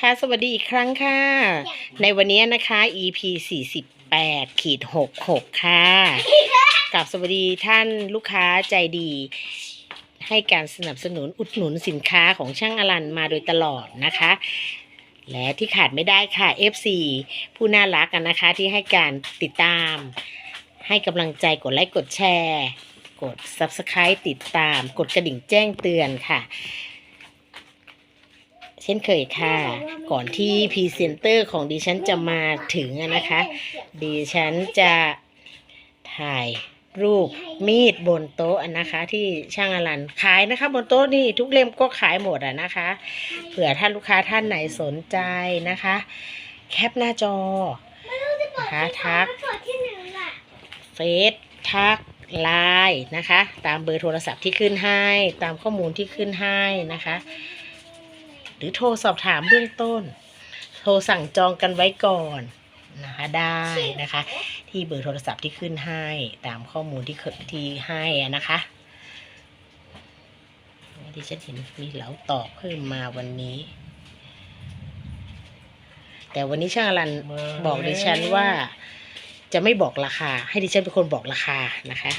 ค่ะสวัสดีอีกครั้งค่ะ ในวันนี้นะคะ EP 48ขีด66 ค่ะกับสวัสดีท่านลูกค้าใจดี ให้การสนับสนุนอุดหนุนสินค้าของช่างอลันมาโดยตลอดนะคะ และที่ขาดไม่ได้ค่ะ FC ผู้น่ารักกันนะคะที่ให้การติดตาม ให้กำลังใจกดไลค์กดแชร์ กด Subscribe ติดตาม กดกระดิ่งแจ้งเตือนค่ะ เช่นเคยค่ะ ก่อนที่พรีเซนเตอร์ของดิฉันจะมาถึงนะคะ ดิฉันจะถ่ายรูปมีดบนโต๊ะนะคะ ที่ช่างอลันขายนะคะ บนโต๊ะนี่ทุกเล่มก็ขายหมดอะนะคะเผื่อท่านลูกค้าท่านไหนสนใจนะคะ แคปหน้าจอนะคะทักเฟซทักไลน์นะคะ ตามเบอร์โทรศัพท์ที่ขึ้นให้ ตามข้อมูลที่ขึ้นให้นะคะ หรือโทรสอบถามเบื้องต้น โทรสั่งจองกันไว้ก่อนนะคะได้นะคะ ที่เบอร์โทรศัพท์ที่ขึ้นให้ตามข้อมูลที่ที่ให้นะคะดิฉันเห็นมีเหลาตอกเพิ่มมาวันนี้ แต่วันนี้ช่างอลันบอกดิฉันว่าจะไม่บอกราคา ให้ดิฉันเป็นคนบอกราคานะคะ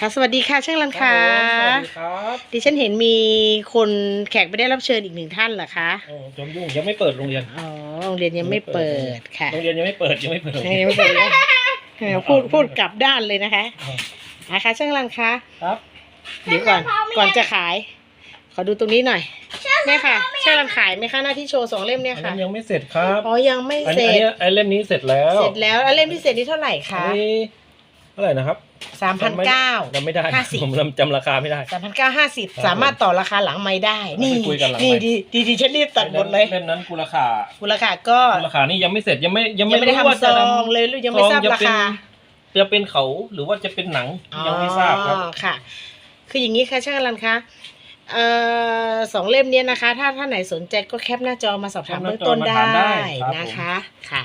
ค่ะ สวัสดีค่ะช่างอลันครัค่ะบผมสวัสดีครับดิฉันเห็นมีคนแขกไม่ได้รับเชิญอีกหนึ่งท่านเหรอคะโอ้จอมยุ่งยังไม่เปิดโรงเรียนอ๋อโรงเรียนยังไม่เปิดค่ะโรงเรียนยังไม่เปิดยังไม่เปิดยังไม่เปิดเลยเออพูดพูดกลับด้านเลยนะคะนะคะช่างอลันคะครับเดี๋ยวก่อนก่อนจะขาย ขอดูตรงนี้หน่อยเนี่ยค่ะช่างอลันขายไหมคะหน้าที่โชว์สองเล่มเนี่ยอันค่ะนั้นยังไม่เสร็จครับอ๋อยังไม่อันเสนี้ร็อันจนี้ไอ้เล่มนี้เสร็จแล้ว เสร็จแล้วแล้วเล่มที่เสร็จนี่เท่าไหร่อัคะนนี้เท่าไหร่นะครับสามพันเก้าจำไม่ได้ห้าสิบผมจำราคาไม่ได้ สามพันเก้าห้าสิบครับสามารถต่อราคาหลังไม่ได้ นี่ไปคุยกันหลังไมค์นี่ดีดีดีฉันรีบตัดหมดเลยเล่มนั้นกูราคามูลค่าก็กูราคานี่ยังไม่เสร็จยังไม่ยังยังไม่ได้รู้ว่าทำซจะองเลยยังไม่ทราบซองจะราเป็นคา จะเป็นเขาหรือว่าจะเป็นหนังยังไม่ทราบครับ อ๋อค่ะ คืออย่างนี้ค่ะช่างอลันคะเอ่อสองเล่มเนี้ยนะคะ ถ้าท่านไหนสนใจก็แคปหน้าจอมาสอบถามแคปหเบื้น้าองต้นจอมาได้ถามได้ครับ นะคะ ค่ะ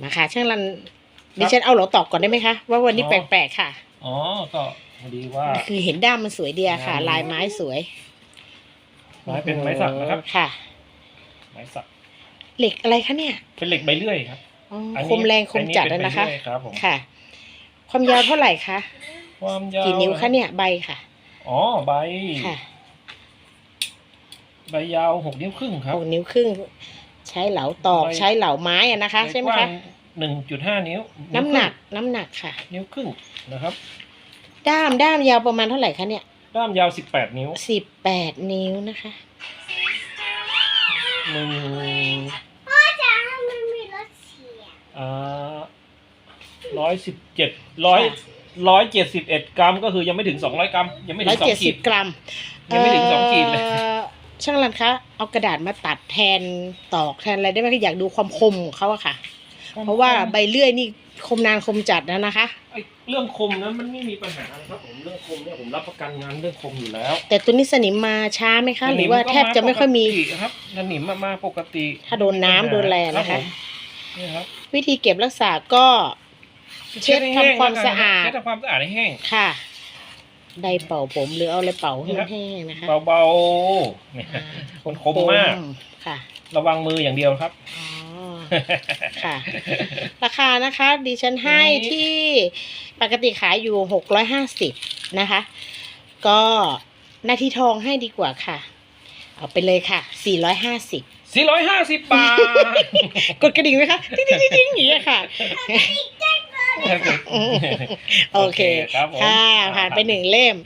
มาค่ะช่างอลัน ดิฉันเอาเหลอตอบก่อนได้ไหมคะ ว่าวันนี้แปลกๆค่ะ อ๋อ ก็พอดีว่า คือเห็นด้ามมันสวยเดียค่ะด้ามลายไม้สวยไม้เป็นไม้สักนะครับ ค่ะ ไม้สักเหล็กอะไรคะเนี่ยเป็นเหล็กใบเลื่อยครับอ๋ออันนี้คมแรงคมจัดอัแล้วนะคะ เป็ใบเลื่อยครับผมค่ะ ความยาวเท่าไหร่คะความยาวกี่นิ้วคะเนี่ยใบค่ะ อ๋อใบค่ะใบยาวหกนิ้วครึ่งครับ หกนิ้วครึ่ง ใช้เหลาตอกใบ ใช้เหลาไม้อะนะคะ ใช่ไหมคะ หนึ่งจุดห้านิ้วน้ำหนักน้ำหนักค่ะ นิ้วครึ่งนะครับ ด้ามด้ามยาวประมาณเท่าไหร่คะเนี่ยด้ามยาวสิบแปดนิ้วสิบแปดนิ้วนะคะหนึ่งจ้ามันมีรถเสียอ่าร้อยสิบเจ็ดร้อยร้อยเจ็ดสิบเอ็ดกรัม ก็คือยังไม่ถึงสองร้อยกรัม ยังไม่ถึร้อยงสอเจ็ดงขีสิดบกรัม ยังไม่ถึงสองขีดเลยอ่อช่างรันคะ เอากระดาษมาตัดแทนตอกแทนอะไรได้ไหมคะอยากดูความคมของเขาอะค่ะ เพราะว่าใบเลื่อยนี่คมนานคมจัดนะนะคะ ไอ้เรื่องคมนั้นมันไม่มีปัญหานะครับผมเรื่องคมเนี่ยผมรับประกันงานเรื่องคมอยู่แล้วแต่ตัวนี้สนิมมาช้าไหมคะ หรือว่าแทบจะไม่ค่อยมีปกติครับสนิมมามาปกติถ้าโดนน้ำโดนอะไรนะคะ รับผมนี่ครับวิธีเก็บรักษาก็ เช็ดให้ทำแห้งความแล้วกันสะอาด เช็ดทำความสะอาดให้แห้ง ค่ะไดร์เป่าผมหรือเอาอะไรเป่าให้นี่ครับแห้งนะคะเบาๆเนี่ยอ่ามันคมมาก ค่ะ ระวังมืออย่างเดียวครับ อ๋อ ค่ะ ราคานะคะดิฉันให้นี่ที่ปกติขายอยู่หกร้อยห้าสิบนะคะ ก็หน้าที่ทองให้ดีกว่าค่ะ เอาไปเลยค่ะสี่ร้อยห้าสิบ450บาท กดกระดิ่งไหมคะติ๊งติ๊งติ๊งติ๊งอย่างเงี้ยค่ะ โอเคครับผม ค่ะผ่านไปหนึ่งเล่ม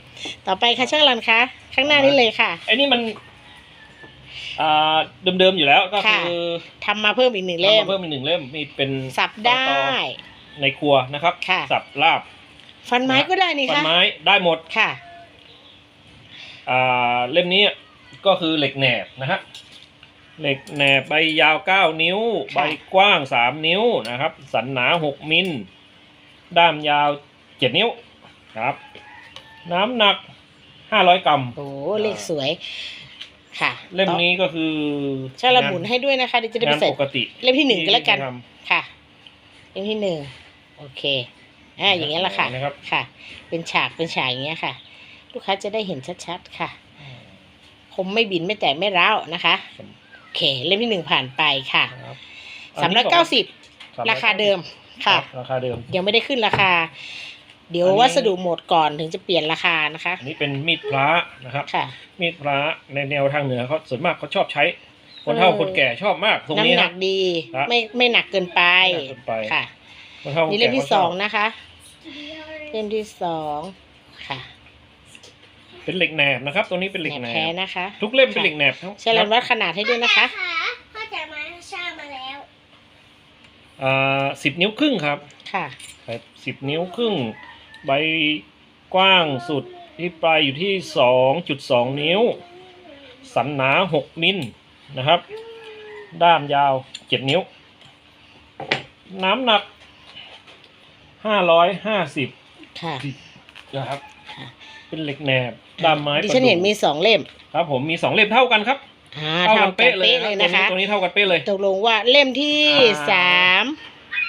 ต่อไปค่ะช่างรันคะ ข้างหน้านี้เลยค่ะ ไอ้นี่มัน อ่าเดิมๆอยู่แล้วก็ค่ะ คือทำมาเพิ่มอีกหนึ่งทำเล่มมาเพิ่มอีกหนึ่งเล่มมีเป็นสับได้ต่อในครัวนะครับ ค่ะ สับลาบฟันไม้ก็ได้นี่ฟันคะไม้ได้หมดค่ะ อ่าเล่มนี้ก็คือเหล็กแหนบนะฮะเหล็กแหนบใบยาว 9 นิ้ว ค่ะ ใบกว้าง 3 นิ้วนะครับ สันหนา 6 มิลด้ามยาว 7 นิ้วครับ น้ำหนัก 500 กรัม โอ้เลขสวย ค่ะเล่มนี้ก็คือช่างระบุนให้ด้วยนะคะเดี๋ยวจะได้ไปงานใส่ปกติ เล่มที่หนึ่งก็แล้วกันที่ทค่ะ เล่มที่หนึ่งโอเคอ่าอย่างเงี้ยแหละค่ะำนะครับค่ะ เป็นฉากเป็นฉากอย่างเงี้ยค่ะ ลูกค้าจะได้เห็นชัดๆค่ะคมไม่บินไม่แตกไม่ร้าวนะคะโอเค เล่มที่หนึ่งผ่านไปค่ะครับสามร้อยเก้าสิบ390ราคาเดิมค่ะรับราคาเดิม ยังไม่ได้ขึ้นราคา เดี๋ยวอันนี้ วัสดุหมดก่อนถึงจะเปลี่ยนราคานะคะ อันนี้เป็นมีดพระนะครับ ค่ะ มีดพระในแนวทางเหนือเขาส่วนมากเขาชอบใช้ คนเฒ่าเออ คนแก่ชอบมากตรงนี้น้ำหคนัรับกดี ครับไม่ไม่หนักเกินไปไม่หนักเกินไป ค่ะ คนเฒ่าคนนี่แก่เล่มที่ขาสชอองบนะคะ เล่มที่สองค่ะเป็นเหล็กแหนบนะครับ ตัวนี้เป็นเหล็กแหนบแหนแท้บนะคะทุกเล่มเป็นเหล็กแหนบทั้งใช้รันวัดขนาดให้ด้วยนะคะ พ่อจ๋ามาช่างมาแล้วอ่าสิบนิ้วครึ่งครับค่ะ สิบนิ้วครึ่ง ใบกว้างสุดที่ปลายอยู่ที่สองจุดสองนิ้ว สันหนาหกมิลนะครับ ด้ามยาวเจ็ดนิ้ว น้ำหนักห้าร้อยห้าสิบค่ะนะครับค่ะเป็นเหล็กแหนบด้ามไม้ดิฉันเห็นมีสองเล่ม ครับผมมีสองเล่มเท่ากันครับอ่าเท่าเท่ากันกันเป๊ะเลยเป๊ะนะเลยครับนะคะตัวนี้ตัวนี้เท่ากันเป๊ะเลยตกลงว่าเล่มที่อ่าสาม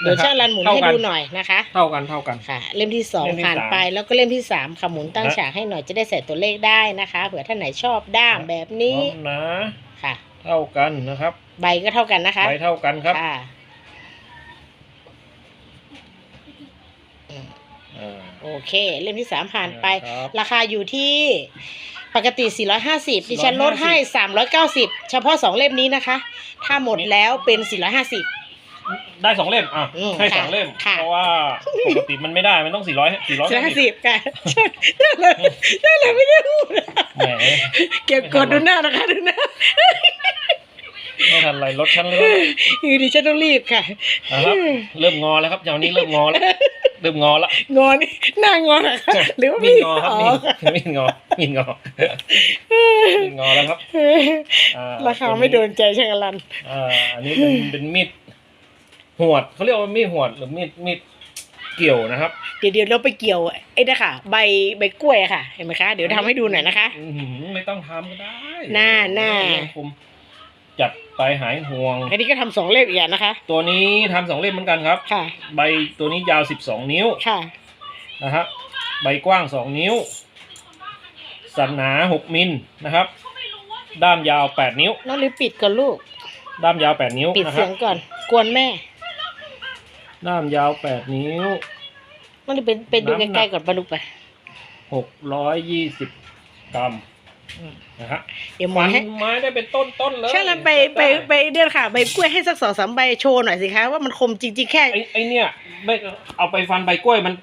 เดี๋ยวช่างรันหมุนเท่าให้กันดูหน่อยนะคะ เท่ากันเท่ากันค่ะ เล่มที่สองเล่มที่ผ่านสามไปแล้วก็เล่มที่สามค่ะหมุนตั้งฮะฉากให้หน่อยจะได้ใส่ตัวเลขได้นะคะเผื่อท่านไหนชอบด้ามแบบพร้นี้อมนะค่ะ เท่ากันนะครับ ใบก็เท่ากันนะคะใบเท่ากันครับค่ะอ่าโอเค เล่มที่สามผ่านไปครับราคาอยู่ที่ปกติ 450 ดิฉันลดให้ 390 เฉพาะ 2 เล่มนี้นะคะ ถ้าหมดแล้วเป็น 450 ได้สองเล่มอะอืมให้ค่ะสองเล่ม ค่ะ เพราะว่าปกติมันไม่ได้มันต้องสี่ร้อยสี่ร้อย450ค่ะได้เลยได้เลยไม่ได้พูดแหมเก็บกดดูหน้านะคะดูหน้าไม่ทันไรลดชั้นเลยคือดิฉันต้องรีบค่ะ นะครับเริ่มงอแล้วครับจากวันนี้เริ่มงอแล้วเริ่มงอแล้วงอนี่หน้างอนะคะหรือว่ามีมีดงอครับอ๋อมีดมีดงอมีดงอมีดงอแล้วครับอ่ราคาไม่โดนใจช่างอลัน อ่าอันนี้เป็นเป็นมีด หวดเขาเรียกว่ามีดหวดหรือมีดมีดเกี่ยวนะครับเดี๋ยวเดี๋ยวเราไปเกี่ยวไอ้นี่ค่ะใบใบกล้วยอะค่ะ เห็นไหมคะ เดี๋ยวทำให้ดูหน่อยนะคะ อื้อหือไม่ต้องทำก็ได้หน้าหน้าเรื่องคุมจัดไปหายห่วง อันนี้ก็ทำสองเล่มอีกอย่างนะคะ ตัวนี้ทำสองเล่มเหมือนกันครับ ค่ะ ใบตัวนี้ยาวสิบสองนิ้วค่ะ นะครับใบกว้างสองนิ้ว สันหนาหกมิลนะครับ ด้ามยาวแปดนิ้ว น้องลิปปิดก่อนลูก ด้ามยาวแปดนิ้วปิดนะคเสีรัยบงก่อน กวนแม่ ด้ามยาวแปดนิ้วน้องลิปไปไปดูน้ำหนัก ใกล้ๆก่อนปะลูกไป หกร้อยยี่สิบกรัมอืม นะฮะเดี๋ยวหมอฟันให้ไม้ได้เป็นต้นต้นๆเลยใช่แล้วไปไปไปเดือนค่ะใบกล้วยให้สักสองสามใบโชว์หน่อยสิคะว่ามันคมจริงๆแค่ไอ้ไอ้เนี่ยไม่เอาไปฟันใบกล้วยมัน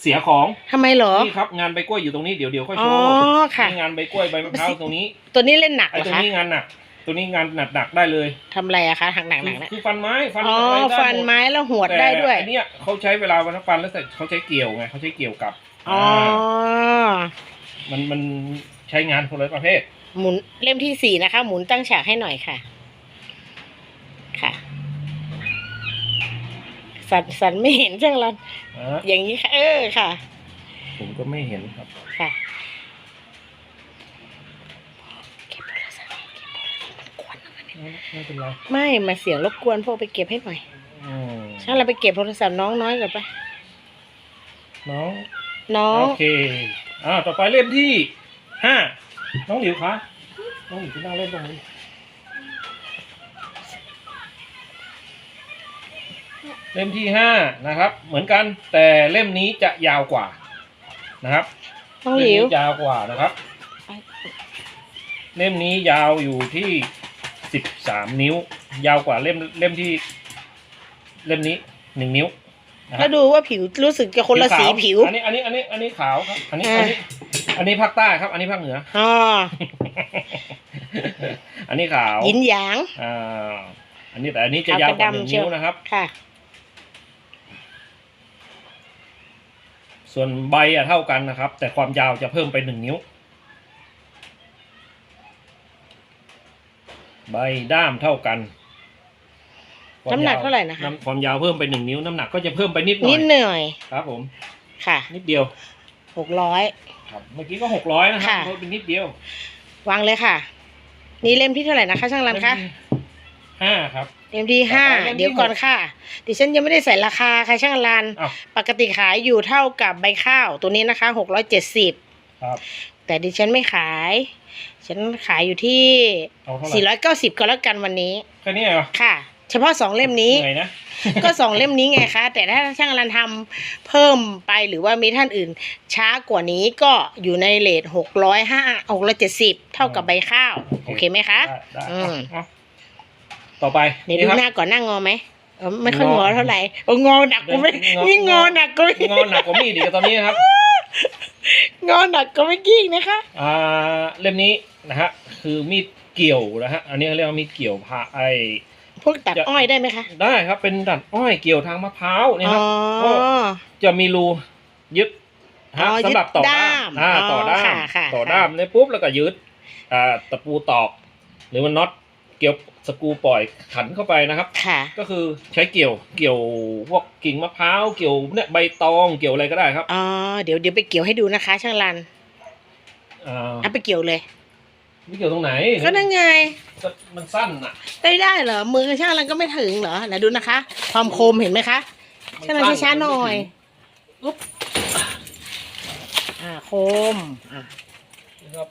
เสียของทำไมเหรอ นี่ครับงานใบกล้วยอยู่ตรงนี้เดี๋ยวเดี๋ยวค่อยโชอ๋อว์ค่ะ นี่งานใบกล้วยใบมะพร้าวตรงนี้ ตัวนี้เล่นหนักไอ้เหรอตรงคะนี้งานหนัก ตัวนี้งานหนักหนักๆได้เลยทำอะไรอะคะหักหนักหนักคือนะคือฟันไม้ฟันอ๋ออะไรได้หมดฟันไม้แล้วหวดได้ด้วยแต่อันเนี้ยเขาใช้เวลาวันฟันแล้วแต่เขาใช้เกี่ยวไงเขาใช้เกี่ยวกับอ๋อามันมันใช้งานคนละประเภทหมุนเล่มที่สี่นะคะ หมุนตั้งฉากให้หน่อยค่ะ ค่ะ สันสันไม่เห็นช่างรันนะอย่างนี้ค่ะ เออค่ะ ผมก็ไม่เห็นครับค่ะเก็บโทรศัพท์เก็บโทรศัพท์มันกวนนะคะเนี่ย ไม่เป็นไรไม่มาเสียงรบกวนพวกไปเก็บให้หน่อยอืมช่างเราไปเก็บโทรศัพท์น้องน้อยก่อนไปน้องน้องโอเคอ่าต่อไปเล่มที่ห้าน้องหลิวคะน้องหลิวที่นั่งเล่นตรงนี้เล่มที่ห้านะครับ เหมือนกันแต่เล่มนี้จะยาวกว่านะครับน้องหลิวเล่มนี้ยาวกว่านะครับ เล่มนี้ยาวอยู่ที่ สิบสามนิ้ว ยาวกว่าเล่มเล่มที่ เล่มนี้หนึ่งนิ้วนะคแล้รัวบดูว่าผิวรู้สึกจะคนละสีขาวผิว อันนี้อันนี้อันนี้อันนี้ขาวครับ อันนี้อ่าอันนี้อันนี้ภาคใต้ครับ อันนี้ภาคเหนืออ๋ออันนี้ขาวยินหยางอ่าอันนี้แต่อันนี้จะยาวกว่าหนึ่งนิ้วนะครับ ค่ะ ส่วนใบอะเท่ากันนะครับ แต่ความยาวจะเพิ่มไปหนึ่งนิ้ว ใบด้ามเท่ากันควมน้ำหนักยวเท่าไหร่นะคะำความยาวเพิ่มไปหนึ่งนิ้วน้ำหนักก็จะเพิ่มไปนิดหน่อนิยดหน่อยครับผมค่ะ นิดเดียวหกร้อยครับเมื่อกี้ก็หกร้อยนะครับค่ะเพิ่มเป็นนิดเดียว วางเลยค่ะ นี่เล่มที่เท่าไหร่นะคะ ช่างรันคะห้าครับเล่มที่ห้าต่อไปเล่มที่เดี๋ยวก่อนค่ะ ดิฉันยังไม่ได้ใส่ราคาค่ะช่างรันอ้าวปกติขายอยู่เท่ากับใบข้าวตัวนี้นะคะหกร้อยเจ็ดสิบครับ แต่ดิฉันไม่ขาย ฉันขายอยู่ที่ เอาเท่าไหร่490ก็แล้วกันวันนี้ แค่นี้เหรอค่ะ เฉพาะสองเล่มนี้ เหนื่อยนะ ก็สองเล่มนี้ไงคะ แต่ถ้าช่างอลันทำเพิ่มไปหรือว่ามีท่านอื่น ช้ากว่านี้ก็อยู่ในเลทหกร้อยห้าหกร้อยเจ็ดสิบเท่ากับใบข้าว โอเคไหมคะ ได้ได้อืม เอาต่อไปเดี๋ยวดูนี่ครับหน้าก่อนหน้างอไหม เออไม่ค่อยงงอ อเท่าไหร่เอองอหนักก็ไม่งอ นี่งอหนักก็ไม่งอหนักกว่ามีดอีกตอนนี้นะครับ งอหนักก็ไม่กิ้งนะคะ อ่าเล่มนี้นะฮะคือมีดเกี่ยวนะฮะอันนี้เขาเรียกว่ามีดเกี่ยวพาไอ พวกตัดอ้อยได้ไหมคะได้ครับเป็นดัดอ้อยเกี่ยวทางมะพร้าวเนี่ยอ๋คอรับจะมีรูยึดฮะอ๋อยึดสำหรับต่อด้าด้ามมอ่าอ๋อต่อด้ามค่ะค่ะต่อค่ะ ด้ามเนี่ยปุ๊บแล้วก็ยึดอ่าตะปูตอก หรือว่าน็อต เกี่ยวสกรูปล่อยขันเข้าไปนะครับ ค่ะ ก็คือใช้เกี่ยวเกี่ยวพวกกิ่งมะพร้าวเกี่ยวเนี่ยใบตองเกี่ยวอะไรก็ได้ครับอ๋อ เดี๋ยวเดี๋ยวไปเกี่ยวให้ดูนะคะ ช่างรันอ่าเอาไปเกี่ยวเลย ไม่เกี่ยวตรงไหนก็นั่นไงก็มันสั้นอะได้ได้เหรอ มือช่างรันก็ไม่ถึงเหรอไหนดูนะคะ ความคมเห็นไหมคะมันช่างรันสั้นช้าๆหน่อยมันไม่ถึงอุ๊บอ่าคมอ่านะครับ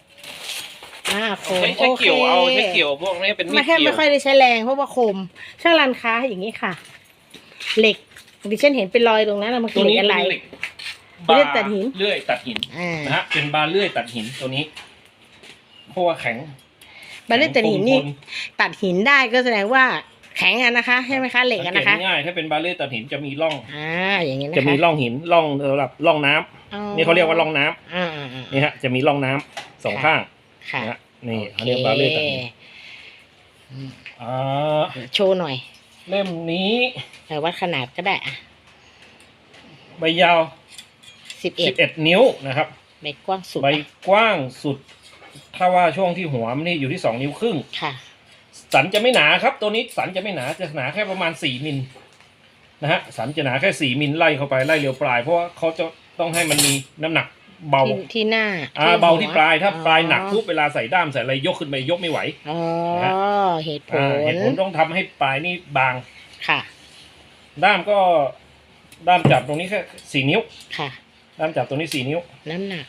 อ่าคมใช้ใช้โอเคเกี่ยวเอาใช้เกี่ยวพวกนี้เป็นมีไม่ดแค่เกี่ไม่ยวค่อยได้ใช้แรงเพราะว่าคมช่างรันค้าอย่างนี้ค่ะ เหล็กดิฉันเห็นเป็นรอยตรงนั้นน่ะมันคืตัอวเหล็นี้กอะไรเป็นเหล็กเลื่อยตัดหิน เลื่อยตัดหินอ่านะฮะเป็นบาร์เลื่อยตัดหินตัวนี้เพราะว่าแข็งบาเล่ตัดหินนี่แข็งคงตัดหินได้ก็แสดงว่าแข็งอะนะคะใช่ไหมคะ เหทล็กนอะสังนะคะเกตง่ายๆถ้าเป็นบาร์เลื่อยตัดหินจะมีร่อง อ่าอย่างนี้นะคะจะมีร่องหินร่องสำหรับร่องน้ำอ๋อนี่เขาเรียกว่าร่องน้ำอ่าอ่าอ่า นี่ฮะจะมีร่องน้ำสองข้าง ค่ะนะฮะนี่เขาเรียกบาร์เลื่อยตัดหินโออ่าเคโชว์หน่อยเล่มนี้เออวัดขนาดก็ได้อะใบยาว สิบเอ็ด11 นิ้วนะครับใบกว้างสุดใบกว้างสุด ถ้าว่าช่วงที่หัวมันนี่อยู่ที่ 2 นิ้วครึ่ง ค่ะ สันจะไม่หนาครับ ตัวนี้สันจะไม่หนาจะหนาแค่ประมาณ 4มิลนะฮะสันจะหนาแค่ 4มิลไล่เข้าไปไล่เรียวปลาย เพราะว่าเขาจะต้องให้มันมีน้ำหนัก เบาที่ที่หน้าอ่าหัวเบาที่ปลายถ้าอ๋อปลายหนักปุ๊บเวลาใส่ด้ามใส่อะไรยกขึ้นไปยกไม่ไหวอ๋อนะฮะเหตุผอ่าเหลตุผลต้องทำให้ปลายนี่บางค่ะ ด้ามก็ด้ามจับตรงนี้แค่สี่นิ้วค่ะ ด้ามจับตรงนี้สี่นิ้ว น้ำหนัก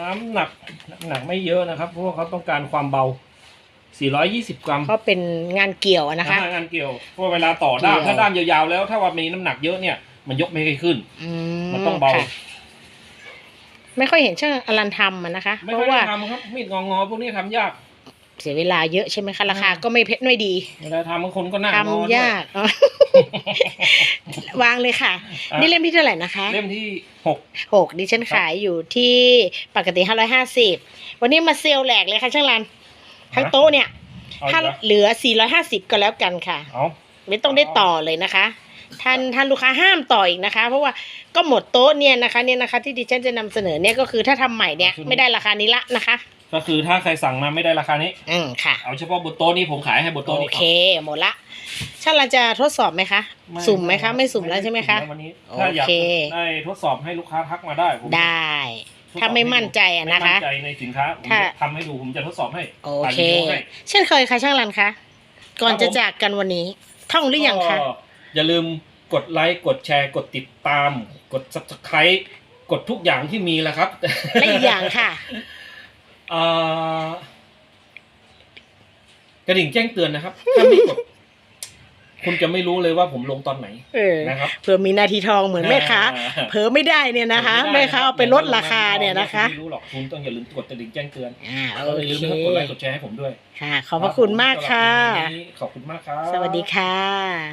น้ำหนักน้ำหนักไม่เยอะนะครับ เพราะว่าเขาต้องการความเบา 420 กรัมเพราะเป็นงานเกี่ยวอะนะคะอ่างานเกี่ยวเพราะว่าเวลาต่อด้ามเกี่ยวถ้าด้ามยาวๆแล้ว ถ้าว่ามีน้ำหนักเยอะเนี่ยมันยกไม่ค่อยขึ้นอืมันต้องเบาค่ะ ไม่ค่อยเห็นช่างอลันทำอะนะคะ ไม่เพค่อยราะว่าได้ทำครับมีดงอๆพวกนี้ทำยาก เสียเวลาเยอะใช่ไหมคะราคาก็ไม่เพชรไม่ดีเวลาทำบางคนก็นั่งทำงอด้วยยากอ๋อ วางเลยค่ะ อะนี่เล่มที่เท่าไหร่นะคะ เล่มที่หก หกดิฉันขายอยู่ที่ปกติห้าร้อยห้าสิบวันนี้มาเซลล์แหลกเลยค่ะช่างรันทั้งโต๊ะเนี่ย เอาถ้าอีกแล้วเหลือสี่ร้อยห้าสิบก็แล้วกันค่ะ เอา ไม่ต้องได้ต่อเลยนะคะ ท่านท่านลูกค้าห้ามต่ออีกนะคะ เพราะว่าก็หมดโต๊ะเนี่ยนะคะเนี่ยนะคะ ที่ดิฉันจะนำเสนอเนี่ยก็คือถ้าทำใหม่เนี่ยไม่ได้ราคานี้ละนะคะก็คือถ้าใครสั่งมาไม่ได้ราคานี้ อืมค่ะ เอาเฉพาะบนโต๊ะนี้ผมขายให้บนโต๊ะโอนี้เคหมดละช่างรันจะทดสอบไหมคะไม่สุ่มไหมคะไม่สุ่มแล้วใช่ไหมคะวันนี้ถ้าอยากโอเค ได้ทดสอบให้ลูกค้าทักมาได้ผมได้ถ้าไม่มั่นใจอะนะคะ ไม่มั่นใจในสินค้าผมถ้า จะทำให้ดูผมจะทดสอบให้โอถ่ายเค วิดีโอให้ เช่นเคยค่ะช่างรันคะก่อนครับจะผม จากกันวันนี้ ท่องหรือยังคะ ก็ อย่าลืมกดไลค์กดแชร์ กดติดตาม กด subscribe กดทุกอย่างที่มีแล้วครับและอีกอย่างค่ะเอ่อกระดิ่งแจ้งเตือนนะครับ ถ้าไม่กด คุณจะไม่รู้เลยว่าผมลงตอนไหนเออนะครับ เผื่อมีนาทีทองเหมือนแม่ค้าอ่า เผลอไม่ได้เนี่ยนะคะไม่แม่ได้ค้ารับเอาไปลดราคาเนี่ยนะคะณไม่รู้หรอกคุณต้องอย่าลืมกดกระดิ่งแจ้งเตือนอ่าโอแล้วอย่าลืมเคนะครับกดไลค์กดแชร์ให้ผมด้วยค่ะ ขอบพระคุณมากค่ะสำหรับวันนี้ขอบคุณมากครับ สวัสดีค่ะ